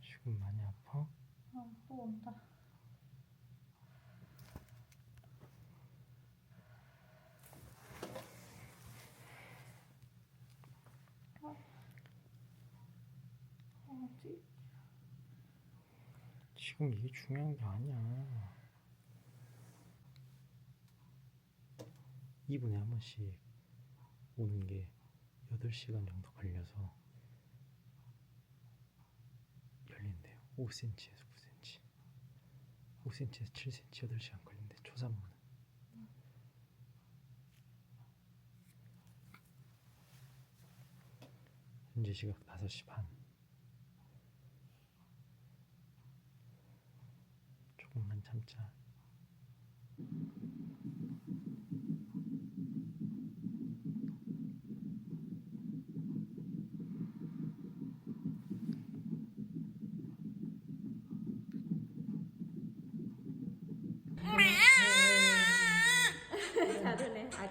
지금 많이 아파? 아, 또 온다. 아, 어디? 지금 이게 중요한 게 아니야. 2분에 한 번씩 오는 게 8시간 정도 걸려서 열린대요. 5cm에서 9cm. 5cm에서 7cm 8시간 걸린대. 초산모는. 현재 시각 5시 반. 조금만 참자.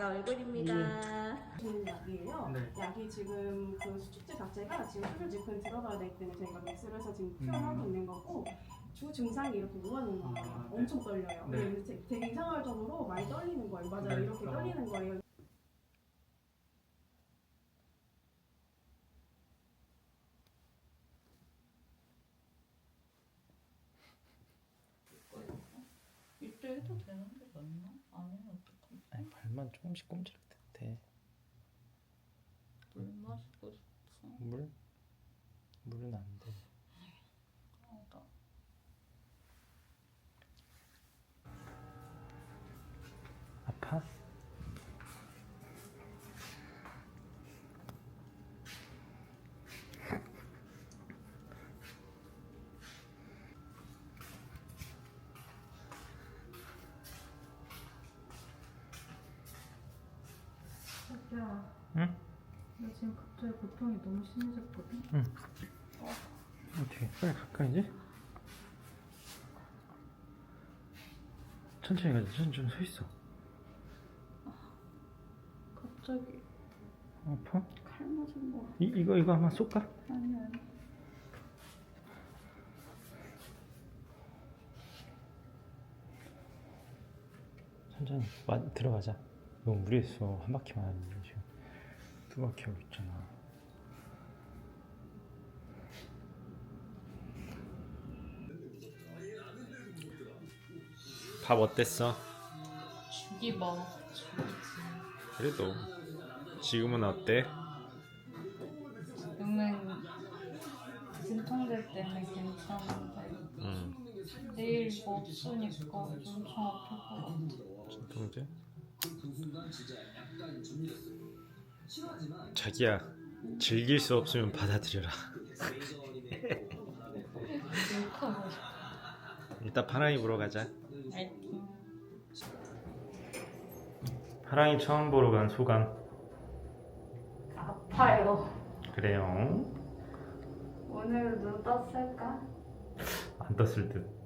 아가 얼굴입니다. 주는 약이에요. 네. 약이 지금 그 수축제 자체가 지금 수술 지금 들어가야 되기 때문에 저희가 믹스를 해서 지금 음. 투여하고 있는 거고 주 증상이 이렇게 우하는 거예요. 아, 네. 엄청 떨려요. 네. 근데 되게- 되게 이상할 정도로 많이 떨리는 거예요. 맞아요. 네. 이렇게 어. 떨리는 거예요. 이때 해도 되는 게 맞나? 어떡하지? 아니, 발만 조금씩 꼼지락 대. 물 마시고 싶어. 물? 물은 안 돼. 야, 응? 나 지금 갑자기 고통이 너무 심해졌거든. 어떻게? 빨리 갈까 이제? 천천히 가자. 천천히 서 있어. 갑자기 아파? 칼 맞은 거 이 이거 이거 한번 쏠까? 아니 아니. 천천히 와, 들어가자. 너무 무리했어. 한 바퀴만 하는데 지금 두 바퀴 하고 있잖아. 밥 어땠어? 죽이봐. 그래도 지금은 어때? 지금은 진통될 때는 괜찮은데 응. 내일 뭐 없으니까 엄청 아플 것 같아. 진통제? 자기야 즐길 수 없으면 받아들여라. 일단 파랑이 보러 가자. 파랑이 처음 보러 간 소감. 아파요. 그래요. 오늘 눈 떴을까? 안 떴을 듯.